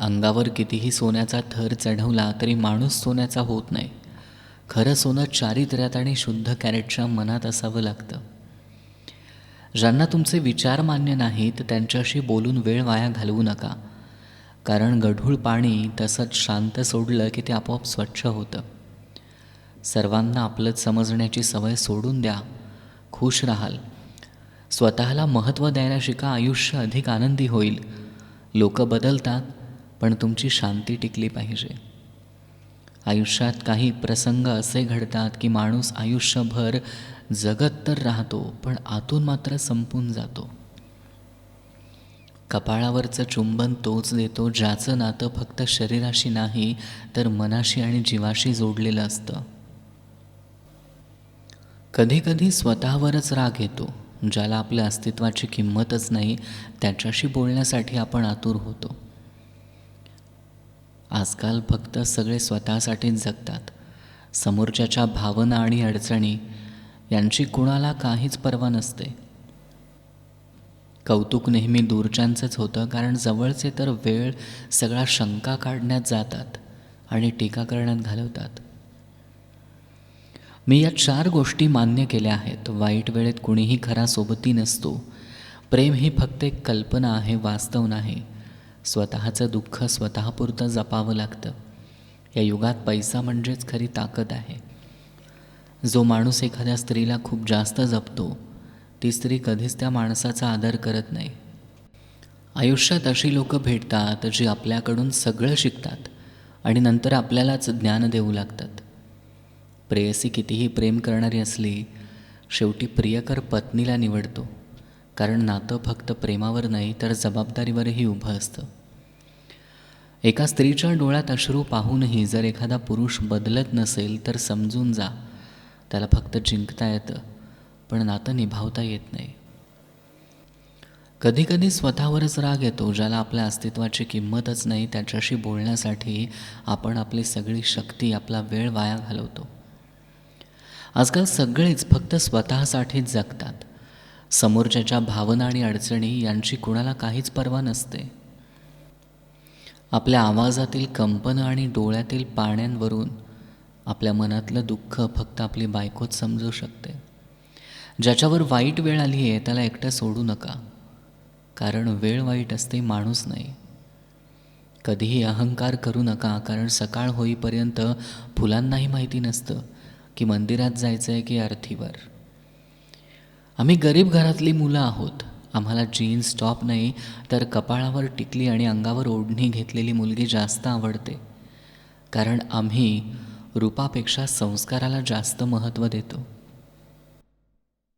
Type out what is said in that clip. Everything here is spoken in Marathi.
अंगावर कितीही सोन्याचा थर चढवला तरी माणूस सोन्याचा होत नाही. खरं सोनं चारित्र्यात आणि शुद्ध कॅरेटच्या मनात असावं लागतं. ज्यांना तुमचे विचार मान्य नाहीत त्यांच्याशी बोलून वेळ वाया घालवू नका. कारण गढूळ पाणी तसंच शांत सोडलं की ते आपोआप स्वच्छ होतं. सर्वांना आपलंच समजण्याची सवय सोडून द्या. खुश राहाल. स्वतःला महत्त्व द्यायला शिका आयुष्य अधिक आनंदी होईल. लोक बदलतात. पण तुमची शांती टिकली पाहिजे. आयुष्यात काही प्रसंग असे घडतात की माणूस आयुष्यभर जगत तर राहतो पण आतून मात्र संपून जातो. कपाळावरचं चुंबन तोच देतो ज्याचं नातं फक्त शरीराशी नाही तर मनाशी आणि जीवाशी जोडलेलं असतं. कधीकधी स्वतःवरच राग येतो ज्याला आपल्या अस्तित्वाची किंमतच नाही त्याच्याशी बोलण्यासाठी आपण आतुर होतो. आजकाल फक्त सगळे स्वतःसाठीच जगतात. समोरच्याच्या भावना आणि अडचणी यांची कुणाला काहीच पर्वा नसते. कौतुक नेहमी दूरच्यांचंच होतं कारण जवळचे तर वेळ सगळा शंका काढण्यात जातात आणि टीका करण्यात घालवतात. मी या चार गोष्टी मान्य केल्या आहेत. वाईट वेळेत कुणीही खरा सोबती नसतो. प्रेम ही फक्त एक कल्पना आहे वास्तव नाही. स्वतःचं दुःख स्वतःपुरतं जपावं लागतं. या युगात पैसा म्हणजेच खरी ताकद आहे. जो माणूस एखाद्या स्त्रीला खूप जास्त जपतो ती स्त्री कधीच त्या माणसाचा आदर करत नाही. आयुष्यात अशी लोकं भेटतात जी आपल्याकडून सगळं शिकतात आणि नंतर आपल्यालाच ज्ञान देऊ लागतात. प्रेयसी कितीही प्रेम करणारी असली शेवटी प्रियकर पत्नीला निवडतो. कारण नातं फक्त प्रेमावर नाही तर जबाबदारीवरही उभं असतं. एका स्त्रीच्या डोळ्यात अश्रू पाहूनही जर एखादा पुरुष बदलत नसेल तर समजून जा. त्याला फक्त जिंकता येतं पण नातं निभावता येत नाही. कधीकधी स्वतःवरच राग येतो ज्याला आपल्या अस्तित्वाची किंमतच नाही. त्याच्याशी बोलण्यासाठी आपण आपली सगळी शक्ती आपला वेळ वाया घालवतो. आजकाल सगळेच फक्त स्वतःसाठीच जगतात. समोरच्याच्या भावना आणि अडचणी यांची कुणाला काहीच पर्वा नसते. आपल्या आवाजातील कंपनं आणि डोळ्यातील पाण्यांवरून आपल्या मनातलं दुःख फक्त आपली बायकोच समजू शकते. ज्याच्यावर वाईट वेळ आली आहे त्याला एकटं सोडू नका. कारण वेळ वाईट असते माणूस नाही. कधीही अहंकार करू नका कारण सकाळ होईपर्यंत फुलांनाही माहिती नसतं की मंदिरात जायचं आहे की अर्थीवर. आम्ही गरीब घरातली मुलं आहोत. आम्हाला जीन्स टॉप नाही तर कपाळावर टिकली आणि अंगावर ओढणी घेतलेली मुलगी जास्त आवडते. कारण आम्ही रूपापेक्षा संस्काराला जास्त महत्त्व देतो.